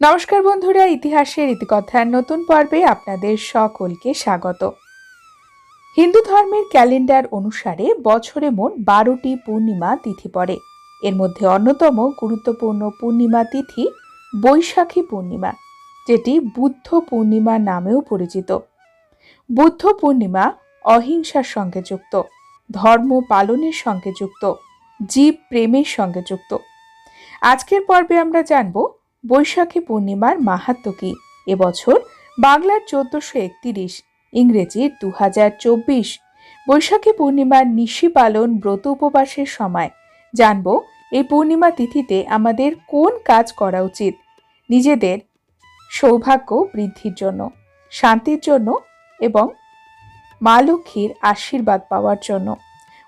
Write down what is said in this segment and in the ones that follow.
নমস্কার বন্ধুরা, ইতিহাসের ইতিকথার নতুন পর্বে আপনাদের সকলকে স্বাগত। হিন্দু ধর্মের ক্যালেন্ডার অনুসারে বছরে মোট বারোটি পূর্ণিমা তিথি পড়ে। এর মধ্যে অন্যতম গুরুত্বপূর্ণ পূর্ণিমা তিথি বৈশাখী পূর্ণিমা, যেটি বুদ্ধ পূর্ণিমা নামেও পরিচিত। বুদ্ধ পূর্ণিমা অহিংসার সঙ্গে যুক্ত, ধর্ম পালনের সঙ্গে যুক্ত, জীব প্রেমের সঙ্গে যুক্ত। আজকের পর্বে আমরা জানব বৈশাখী পূর্ণিমার মাহাত্ম কি? এবছর বাংলার চোদ্দশো একতিরিশ, ইংরেজির দু হাজার চব্বিশ। বৈশাখী পূর্ণিমার নিশি পালন ব্রত উপবাসের সময়। জানব এই পূর্ণিমা তিথিতে আমাদের কোন কাজ করা উচিত? নিজেদের সৌভাগ্য বৃদ্ধির জন্য, শান্তির জন্য এবং মা লক্ষ্মীর আশীর্বাদ পাওয়ার জন্য।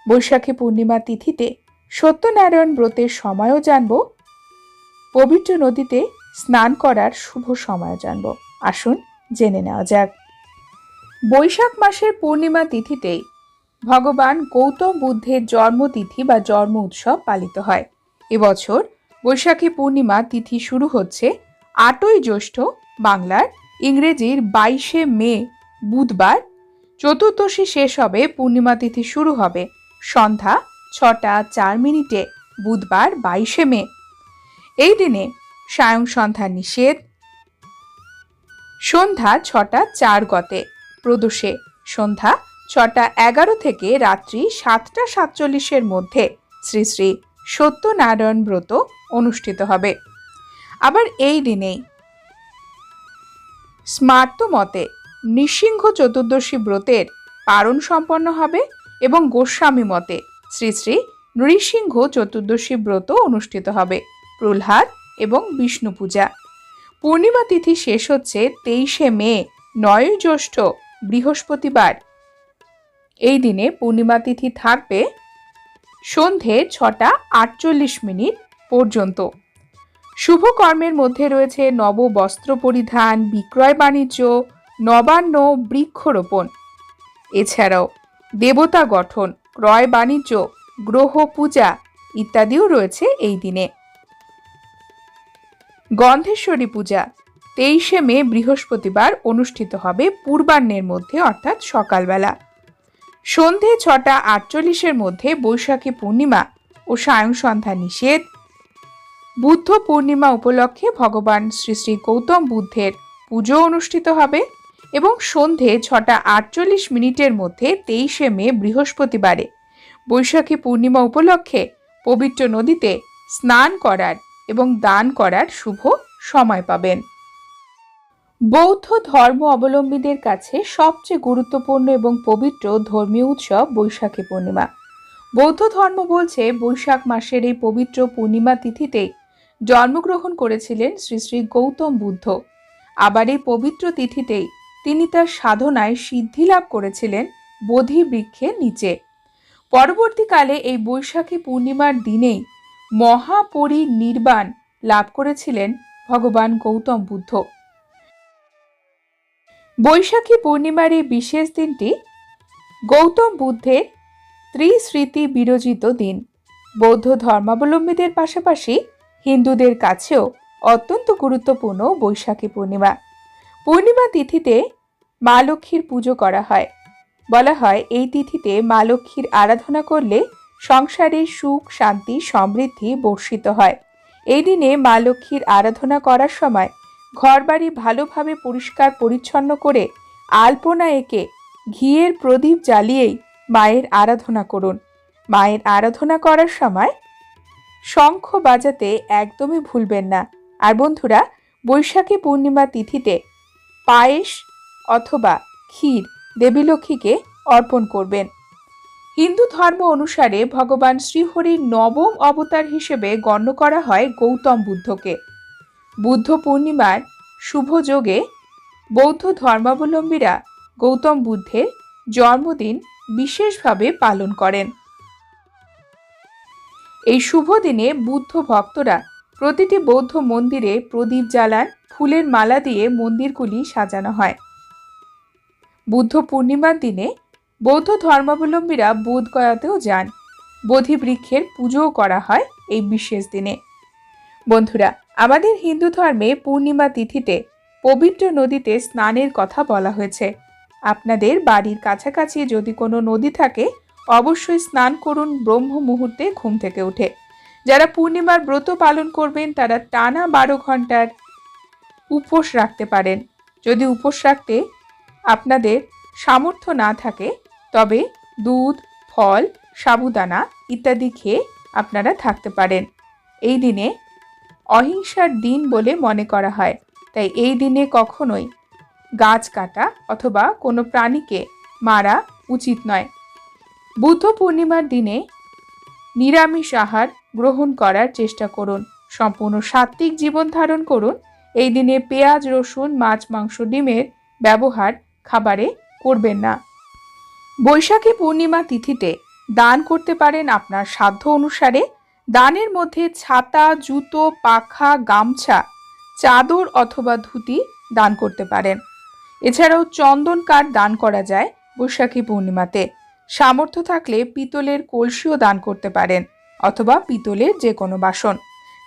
বৈশাখী পূর্ণিমা তিথিতে সত্যনারায়ণ ব্রতের সময়ও জানব পবিত্র নদীতে স্নান করার শুভ সময় জানব। আসুন জেনে নেওয়া যাক। বৈশাখ মাসের পূর্ণিমা তিথিতেই ভগবান গৌতম বুদ্ধের জন্মতিথি বা জন্ম উৎসব পালিত হয়। এবছর বৈশাখী পূর্ণিমা তিথি শুরু হচ্ছে আটই জ্যৈষ্ঠ বাংলার ইংরেজির বাইশে মে বুধবার। চতুর্দশী শেষ হবে, পূর্ণিমা তিথি শুরু হবে। সন্ধ্যা ছটা চার মিনিটে, বুধবার বাইশে মে। এই দিনে সায়ং সন্ধ্যা নিষেধ। সন্ধ্যা ছটা চার গতে। প্রদোষে সন্ধ্যা ছটা এগারো থেকে রাত্রি সাতটা সাতচল্লিশের মধ্যে শ্রী শ্রী সত্যনারায়ণ ব্রত অনুষ্ঠিত হবে। আবার এই দিনেই স্মার্ত মতে নৃসিংহ চতুর্দশী ব্রতের পারণ সম্পন্ন হবে এবং গোস্বামী মতে শ্রী শ্রী নৃসিংহ চতুর্দশী ব্রত অনুষ্ঠিত হবে। প্রহ্লাদ এবং বিষ্ণু পূজা। পূর্ণিমা তিথি শেষ হচ্ছে তেইশে মে নয় জ্যৈষ্ঠ, বৃহস্পতিবার। এই দিনে পূর্ণিমা তিথি থাকবে সন্ধে ছটা আটচল্লিশ মিনিট পর্যন্ত। শুভ কর্মের মধ্যে রয়েছে নব বস্ত্র পরিধান, বিক্রয় বাণিজ্য, নবান্ন বৃক্ষরোপণ। এছাড়াও দেবতা গঠন, ক্রয় বাণিজ্য, গ্রহ পূজা ইত্যাদিও রয়েছে এই দিনে। গন্ধেশ্বরী পূজা। তেইশে মে বৃহস্পতিবার অনুষ্ঠিত হবে পূর্বাহ্নের মধ্যে, অর্থাৎ সকালবেলা। সন্ধে ছটা আটচল্লিশের মধ্যে বৈশাখী পূর্ণিমা ও সায়ং সন্ধ্যা নিষেধ। বুদ্ধ পূর্ণিমা উপলক্ষে ভগবান শ্রী শ্রী গৌতম বুদ্ধের পুজো অনুষ্ঠিত হবে এবং সন্ধে ছটা আটচল্লিশ মিনিটের মধ্যে তেইশে মে বৃহস্পতিবারে বৈশাখী পূর্ণিমা উপলক্ষে পবিত্র নদীতে স্নান করার এবং দান করার শুভ সময় পাবেন। বৌদ্ধ ধর্ম অবলম্বীদের কাছে সবচেয়ে গুরুত্বপূর্ণ এবং পবিত্র ধর্মীয় উৎসব বৈশাখী পূর্ণিমা। বৌদ্ধ ধর্ম বলছে, বৈশাখ মাসের এই পবিত্র পূর্ণিমা তিথিতে জন্মগ্রহণ করেছিলেন শ্রী শ্রী গৌতম বুদ্ধ। আবার এই পবিত্র তিথিতেই তিনি তার সাধনায় সিদ্ধি লাভ করেছিলেন বোধি বৃক্ষের নিচে। পরবর্তীকালে এই বৈশাখী পূর্ণিমার দিনেই মহাপরিনির্বাণ লাভ করেছিলেন ভগবান গৌতম বুদ্ধ। বৈশাখী পূর্ণিমার এই বিশেষ দিনটি গৌতম বুদ্ধের ত্রিস্মৃতি বিরচিত দিন। বৌদ্ধ ধর্মাবলম্বীদের পাশাপাশি হিন্দুদের কাছেও অত্যন্ত গুরুত্বপূর্ণ বৈশাখী পূর্ণিমা। পূর্ণিমা তিথিতে মা লক্ষ্মীর পুজো করা হয়। বলা হয় এই তিথিতে মা লক্ষ্মীর আরাধনা করলে সংসারে সুখ, শান্তি, সমৃদ্ধি বর্ষিত হয়। এই দিনে মা লক্ষ্মীর আরাধনা করার সময় ঘরবাড়ি ভালোভাবে পরিষ্কার পরিচ্ছন্ন করে আলপনা এঁকে ঘিয়ের প্রদীপ জ্বালিয়েই মায়ের আরাধনা করুন। মায়ের আরাধনা করার সময় শঙ্খ বাজাতে একদমই ভুলবেন না। আর বন্ধুরা, বৈশাখী পূর্ণিমা তিথিতে পায়েস অথবা ক্ষীর দেবী লক্ষ্মীকে অর্পণ করবেন। হিন্দু ধর্ম অনুসারে ভগবান শ্রীহরির নবম অবতার হিসেবে গণ্য করা হয় গৌতম বুদ্ধকে। বুদ্ধ পূর্ণিমার শুভ যোগে বৌদ্ধ ধর্মাবলম্বীরা গৌতম বুদ্ধের জন্মদিন বিশেষভাবে পালন করেন। এই শুভ দিনে বুদ্ধ ভক্তরা প্রতিটি বৌদ্ধ মন্দিরে প্রদীপ জ্বালান, ফুলের মালা দিয়ে মন্দিরগুলি সাজানো হয়। বুদ্ধ পূর্ণিমার দিনে বৌদ্ধ ধর্মাবলম্বীরা বোধগয়াতেও যান। বোধি বৃক্ষের পুজোও করা হয় এই বিশেষ দিনে। বন্ধুরা, আমাদের হিন্দু ধর্মে পূর্ণিমা তিথিতে পবিত্র নদীতে স্নানের কথা বলা হয়েছে। আপনাদের বাড়ির কাছাকাছি যদি কোনো নদী থাকে, অবশ্যই স্নান করুন ব্রহ্ম মুহূর্তে ঘুম থেকে উঠে। যারা পূর্ণিমার ব্রত পালন করবেন, তারা টানা বারো ঘণ্টার উপোস রাখতে পারেন। যদি উপোস রাখতে আপনাদের সামর্থ্য না থাকে তবে দুধ, ফল, সাবুদানা ইত্যাদি খেয়ে আপনারা থাকতে পারেন। এই দিনে অহিংসার দিন বলে মনে করা হয়। তাই এই দিনে কখনোই গাছ কাটা অথবা কোনো প্রাণীকে মারা উচিত নয়। বুদ্ধ পূর্ণিমার দিনে নিরামিষ আহার গ্রহণ করার চেষ্টা করুন। সম্পূর্ণ সাত্ত্বিক জীবন ধারণ করুন। এই দিনে পেঁয়াজ, রসুন, মাছ, মাংস, ডিমের ব্যবহার খাবারে করবেন না। বৈশাখী পূর্ণিমা তিথিতে দান করতে পারেন আপনার সাধ্য অনুসারে। দানের মধ্যে ছাতা, জুতো, পাখা, গামছা, চাদর অথবা ধুতি দান করতে পারেন। এছাড়াও চন্দন কাঠ দান করা যায় বৈশাখী পূর্ণিমাতে। সামর্থ্য থাকলে পিতলের কলসিও দান করতে পারেন অথবা পিতলের যে কোনো বাসন।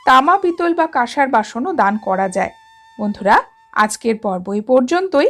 তামা পিতল বা কাঁসার বাসনও দান করা যায়। বন্ধুরা, আজকের পর্ব এই পর্যন্তই।